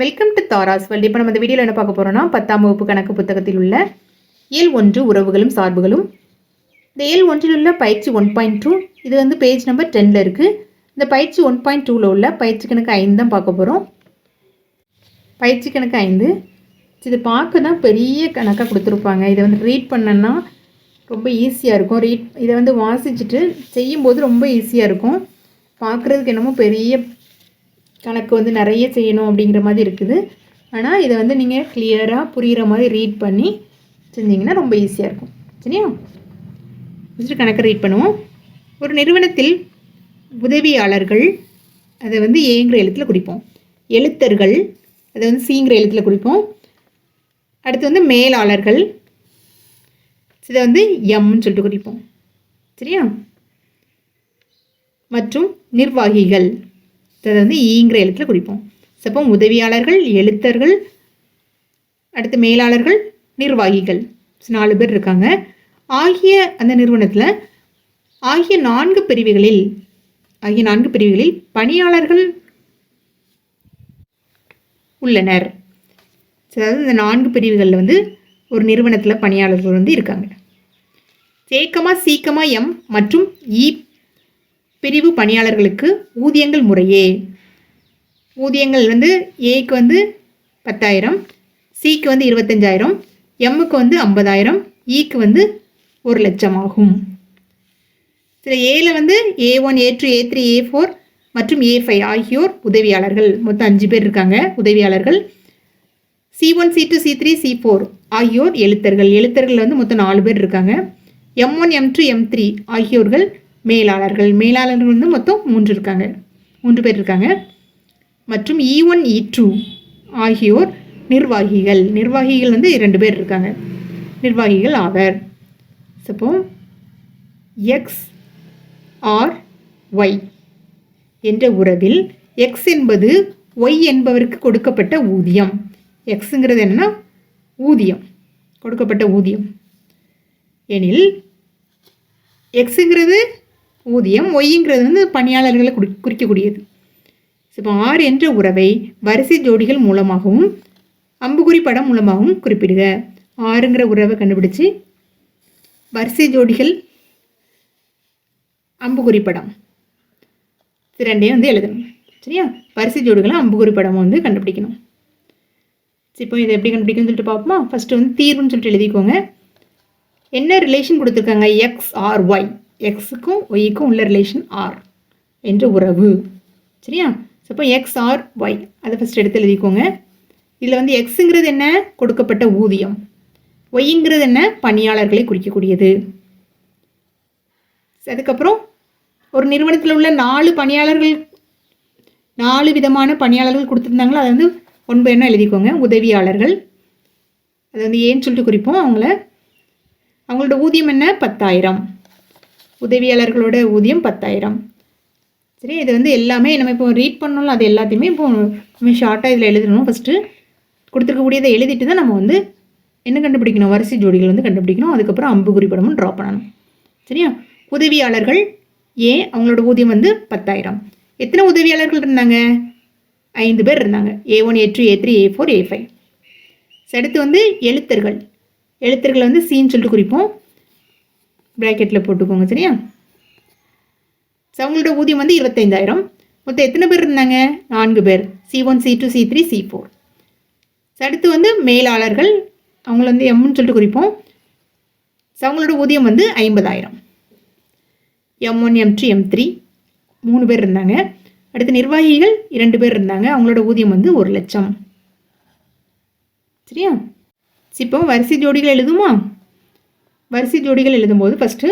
Welcome to Tara's world இப்போ நம்ம இந்த வீடியோவில் என்ன பார்க்க போகிறோம்னா பத்தாம் வகுப்பு கணக்கு புத்தகத்தில் உள்ள இயல் ஒன்று உறவுகளும் சார்புகளும். இந்த இயல் ஒன்றில் உள்ள பயிற்சி ஒன் பாயிண்ட் டூ இது வந்து பேஜ் நம்பர் டெனில் இருக்குது இந்த பயிற்சி ஒன் பாயிண்ட் டூவில் உள்ள பயிற்சி கணக்கு ஐந்து தான் பார்க்க போகிறோம் பயிற்சி கணக்கு ஐந்து. இது பார்க்க தான் பெரிய கணக்காக கொடுத்துருப்பாங்க. இதை வந்து ரீட் பண்ணனா ரொம்ப ஈஸியாக இருக்கும். ரீட் இதை வந்து வாசிச்சுட்டு செய்யும்போது ரொம்ப ஈஸியாக இருக்கும். பார்க்குறதுக்கு என்னமோ பெரிய கணக்கு வந்து நிறைய செய்யணும் அப்படிங்கிற மாதிரி இருக்குது. ஆனால் இதை வந்து நீங்கள் கிளியராக புரிகிற மாதிரி ரீட் பண்ணி செஞ்சீங்கன்னா ரொம்ப ஈஸியாக இருக்கும். சரியா? ஃபஸ்ட்டு கணக்கை ரீட் பண்ணுவோம். ஒரு நிறுவனத்தில் உதவியாளர்கள் அதை வந்து ஏங்கிற எழுத்தில் குறிப்போம். எழுத்தர்கள் அதை வந்து சீங்கிற எழுத்தில் குறிப்போம். அடுத்து வந்து மேலாளர்கள் இதை வந்து எம்னு சொல்லிட்டு குறிப்போம். சரியா? மற்றும் நிர்வாகிகள். அதை வந்து ஈங்கிற எழுத்தில் குறிப்போம். ஸோ அப்போ உதவியாளர்கள் எழுத்தர்கள் அடுத்து மேலாளர்கள் நிர்வாகிகள். நாலு பேர் இருக்காங்க. ஆகிய அந்த நிறுவனத்தில் ஆகிய நான்கு பிரிவுகளில் ஆகிய நான்கு பிரிவுகளில் பணியாளர்கள் உள்ளனர். அதாவது இந்த நான்கு பிரிவுகளில் வந்து ஒரு நிறுவனத்தில் பணியாளர்கள் வந்து இருக்காங்க. சேக்கமா சீக்கமா எம் மற்றும் இ பிரிவு பணியாளர்களுக்கு ஊதியங்கள் முறையே. ஊதியங்கள் வந்து ஏக்கு வந்து பத்தாயிரம் சிக்கு வந்து இருபத்தஞ்சாயிரம் எம்முக்கு வந்து ஐம்பதாயிரம் e இக்கு வந்து ஒரு லட்சம் ஆகும் சில ஏல வந்து A one A two A three A four மற்றும் ஏ ஃபைவ் ஆகியோர் உதவியாளர்கள். மொத்தம் அஞ்சு பேர் இருக்காங்க உதவியாளர்கள். C one C two C three C four ஆகியோர் எழுத்தர்கள். எழுத்தர்கள் வந்து மொத்தம் நாலு பேர் இருக்காங்க. M one M two M three ஆகியோர்கள் மேலாளர்கள். மேலாளர்கள் வந்து மொத்தம் மூன்று இருக்காங்க. மூன்று பேர் இருக்காங்க. மற்றும் இ ஒன் இ டூ ஆகியோர் நிர்வாகிகள். நிர்வாகிகள் வந்து இரண்டு பேர் இருக்காங்க. நிர்வாகிகள் ஆவர். சப்போ எக்ஸ் ஆர் ஒய் என்ற உறவில் எக்ஸ் என்பது ஒய் என்பவருக்கு கொடுக்கப்பட்ட ஊதியம். எக்ஸுங்கிறது என்னன்னா ஊதியம். கொடுக்கப்பட்ட ஊதியம். எனில் எக்ஸுங்கிறது ஊதியம் ஒய்ங்கிறது வந்து பணியாளர்களை குறி குறிக்கக்கூடியது. இப்போ ஆர் என்ற உறவை வரிசை ஜோடிகள் மூலமாகவும் அம்புகுறி படம் மூலமாகவும் குறிப்பிடுக. ஆறுங்கிற உறவை கண்டுபிடிச்சு வரிசை ஜோடிகள் அம்புகுறி படம். ரெண்டையும் வந்து எழுதணும். சரியா? வரிசை ஜோடிகளை அம்புகுறி படம் வந்து கண்டுபிடிக்கணும். சரி, இப்போ இதை எப்படி கண்டுபிடிக்கணும்னு சொல்லிட்டு பார்ப்போமா? ஃபஸ்ட்டு வந்து தீர்வுன்னு சொல்லிட்டு எழுதிக்கோங்க. என்ன ரிலேஷன் கொடுத்துருக்காங்க? எக்ஸ் ஆர் ஒய் எக்ஸுக்கும் ஒய்க்கும் உள்ள ரிலேஷன் ஆர் என்ற உறவு. சரியா? அப்போ எக்ஸ் ஆர் ஒய் அதை ஃபஸ்ட் எடுத்து எழுதிக்கோங்க. இதில் வந்து எக்ஸுங்கிறது என்ன? கொடுக்கப்பட்ட ஊதியம். ஒய்ங்கிறது என்ன? பணியாளர்களை குறிக்கக்கூடியது. அதுக்கப்புறம் ஒரு நிறுவனத்தில் உள்ள நாலு பணியாளர்கள் நாலு விதமான பணியாளர்கள் கொடுத்துருந்தாங்களோ? அதை வந்து ஒன்பது என்ன எழுதிக்கோங்க? உதவியாளர்கள். அது வந்து ஏன்னு சொல்லிட்டு குறிப்போம். அவங்கள அவங்களோட ஊதியம் என்ன? பத்தாயிரம். உதவியாளர்களோட ஊதியம் பத்தாயிரம். சரி இது வந்து எல்லாமே நம்ம இப்போ ரீட் பண்ணோம்ல அது எல்லாத்தையுமே இப்போ நம்ம ஷார்ட்டாக இதில் எழுதணும். ஃபஸ்ட்டு கொடுத்துருக்கக்கூடியதை எழுதிட்டு தான் நம்ம வந்து என்ன கண்டுபிடிக்கணும்? வரிசை ஜோடிகள் வந்து கண்டுபிடிக்கணும். அதுக்கப்புறம் அம்பு குறிப்பிடமும் ட்ரா பண்ணணும். சரியா? உதவியாளர்கள் ஏன் அவங்களோட ஊதியம் வந்து பத்தாயிரம். எத்தனை உதவியாளர்கள் இருந்தாங்க? ஐந்து பேர் இருந்தாங்க. A one A two A three A four A five அடுத்து வந்து எழுத்தர்கள். எழுத்தர்கள் வந்து சின்னு சொல்லிட்டு குறிப்போம். ப்ராக்கெட்டில் போட்டுக்கோங்க சரியா? ஸோ அவங்களோட ஊதியம் வந்து இருபத்தைந்தாயிரம். மொத்தம் எத்தனை பேர் இருந்தாங்க? நான்கு பேர். C one C two C three C four அடுத்து வந்து மேலாளர்கள். அவங்கள வந்து எம்னு சொல்லிட்டு குறிப்போம். ஸோ அவங்களோட ஊதியம் வந்து ஐம்பதாயிரம். M one M two M three மூணு பேர் இருந்தாங்க. அடுத்து நிர்வாகிகள் இரண்டு பேர் இருந்தாங்க. அவங்களோட ஊதியம் வந்து ஒரு லட்சம். சரியா? இப்போ வரிசை ஜோடிகள் எழுதுமா? வரிசை ஜோடிகள் எழுதும்போது ஃபஸ்ட்டு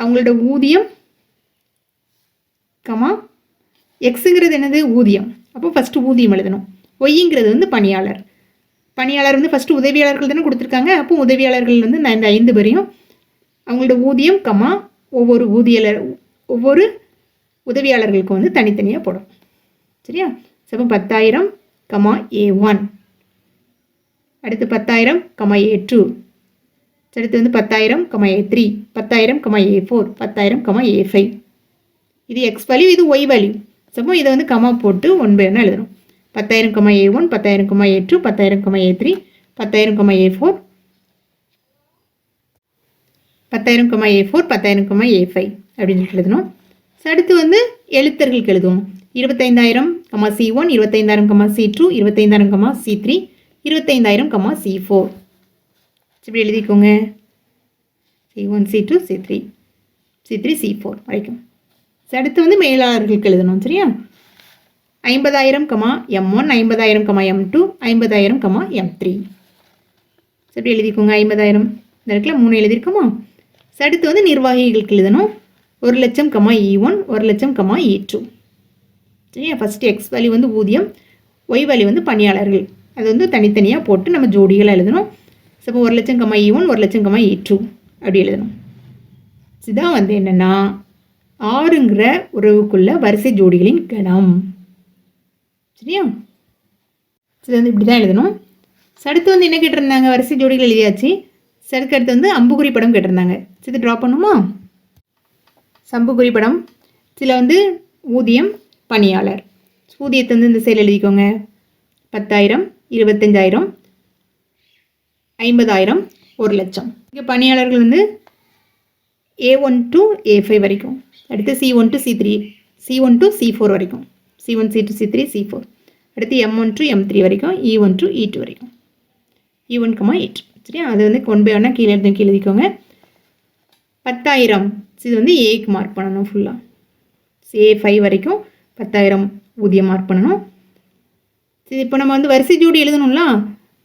அவங்களோட ஊதியம் கமா எக்ஸுங்கிறது என்னது? ஊதியம். அப்போ ஃபஸ்ட்டு ஊதியம் எழுதணும். ஒய்ங்கிறது வந்து பணியாளர். பணியாளர் வந்து ஃபஸ்ட்டு உதவியாளர்கள் தானே கொடுத்துருக்காங்க. அப்போ உதவியாளர்கள் வந்து நான் இந்த ஐந்து பேரையும் அவங்களோட ஊதியம் கமா ஒவ்வொரு ஊதியாளர் ஒவ்வொரு உதவியாளர்களுக்கும் வந்து தனித்தனியாக போடும். சரியா? சப்போ பத்தாயிரம் கமா ஏ ஒன் அடுத்து பத்தாயிரம் கமா ஏ டூ அடுத்து வந்து பத்தாயிரம் கமா ஏ த்ரீ பத்தாயிரம் கமா ஏ ஃபோர் பத்தாயிரம் கமா ஏ ஃபைவ் இது எக்ஸ் வேல்யூ இது ஒய் வேல்யூ சப்போ இதை வந்து கமா போட்டு ஒன் பை ஒன்று எழுதணும். பத்தாயிரம் கமா ஏ ஒன் பத்தாயிரம் கமா ஏ டூ பத்தாயிரம் கமா ஏ த்ரீ பத்தாயிரம் கமா ஏ ஃபோர் பத்தாயிரம் கமா ஏ ஃபோர் பத்தாயிரம் கமா ஏ ஃபைவ் அப்படின்னு சொல்லிட்டு எழுதணும். அடுத்து வந்து எழுத்தர்களுக்கு எழுதுவோம். இருபத்தைந்தாயிரம் கமா சி ஒன் இருபத்தைந்தாயிரம் கமா சி டூ இருபத்தைந்தாயிரம் கமா சி த்ரீ இருபத்தைந்தாயிரம் கமா சி ஃபோர் இப்படி எழுதிக்கோங்க. C one C two C three C three C four வரைக்கும் அடுத்து வந்து மேலாளர்களுக்கு எழுதணும் சரியா? ஐம்பதாயிரம் கமா எம் ஒன் ஐம்பதாயிரம் கமா எம் டூ ஐம்பதாயிரம் கமா எம் த்ரீ இப்படி எழுதிக்கோங்க ஐம்பதாயிரம். இந்த இடத்துல மூணு எழுதியிருக்கோமா? அடுத்து வந்து நிர்வாகிகளுக்கு எழுதணும். ஒரு லட்சம் கமா e இ ஒன் ஒரு லட்சம் கமா e இ டூ சரியா? ஃபஸ்ட்டு எக்ஸ் வேல்யூ வந்து ஊதியம் ஒய் வேல்யூ வந்து பணியாளர்கள். அது வந்து தனித்தனியாக போட்டு நம்ம ஜோடிகளை எழுதணும். ஸோ இப்போ ஒரு லட்சம் கமா இ ஒன் ஒரு லட்சம் கமா இ டூ அப்படி எழுதணும். இதுதான் வந்து என்னென்னா ஆறுங்கிற உறவுக்குள்ள வரிசை ஜோடிகளின் கணம். சரியா? இது வந்து இப்படி தான் எழுதணும். So, அடுத்து வந்து என்ன கேட்டிருந்தாங்க? வரிசை ஜோடிகள் எழுதியாச்சு. சடுக்கு அடுத்து வந்து அம்புகுறி படம் கேட்டிருந்தாங்க. So, இது ட்ரா பண்ணுமா? சம்புகுறி படம். சில வந்து ஊதியம் பணியாளர். ஊதியத்தை வந்து இந்த செயல் எழுதிக்கோங்க. பத்தாயிரம் இருபத்தஞ்சாயிரம் ஐம்பதாயிரம் ஒரு லட்சம். இங்கே பணியாளர்கள் வந்து A one to A five வரைக்கும். அடுத்து C one to C three C one to C four வரைக்கும். C one C two C three C four அடுத்து M one to M three வரைக்கும் E one to E two வரைக்கும். E one comma eight சரியா? அது வந்து one by ஒன்னாக கீழே எடுத்து கீழே எழுதிக்கோங்க பத்தாயிரம். இது வந்து ஏக்கு மார்க் பண்ணணும் ஃபுல்லாக ஏ ஃபைவ் வரைக்கும் பத்தாயிரம் ஊதியம் மார்க் பண்ணணும். சரி இப்போ நம்ம வந்து வரிசை ஜோடி எழுதணும்ல?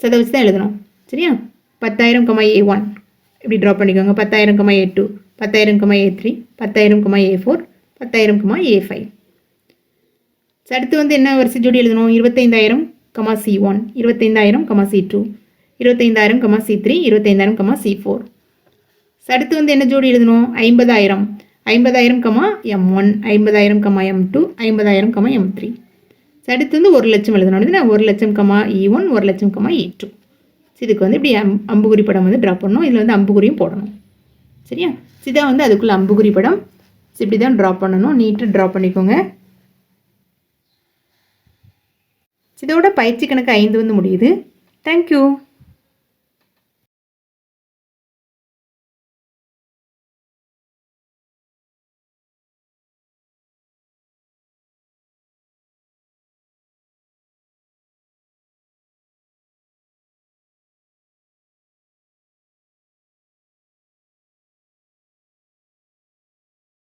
சதை வச்சு தான் எழுதணும். சரியா? பத்தாயிரம் கமா ஏ ஒன் இப்படி ட்ரா பண்ணிக்கோங்க. பத்தாயிரம் கமா ஏ டூ பத்தாயிரம் கமா ஏ த்ரீ பத்தாயிரம் கமா ஏ ஃபோர் பத்தாயிரம் கமா ஏ ஃபைவ் அடுத்து வந்து என்ன வரிசை ஜோடி எழுதணும்? இருபத்தைந்தாயிரம் கமா சி ஒன் இருபத்தைந்தாயிரம் கமா சி டூ இருபத்தைந்தாயிரம் கமா சி த்ரீ இருபத்தைந்தாயிரம் கமா சி ஃபோர் அடுத்து வந்து என்ன ஜோடி எழுதணும்? ஐம்பதாயிரம். ஐம்பதாயிரம் கமா எம் ஒன் ஐம்பதாயிரம் கமா எம் டூ ஐம்பதாயிரம் கமா எம் த்ரீ அடுத்து வந்து ஒரு லட்சம் எழுதணும். ஒரு லட்சம் கமா e இ ஒன் ஒரு லட்சம் கமா e இ டூ இதுக்கு வந்து இப்படி அம் அம்புகுறி படம் வந்து ட்ரா பண்ணணும். இதில் வந்து அம்புகுறியும் போடணும். சரியா? சிதா வந்து அதுக்குள்ளே அம்புகுறி படம். ஸோ இப்படி தான் ட்ரா பண்ணணும் நீட்டாக ட்ரா பண்ணிக்கோங்க. இதோட பயிற்சி கணக்கு ஐந்து வந்து முடியுது. தேங்க்யூ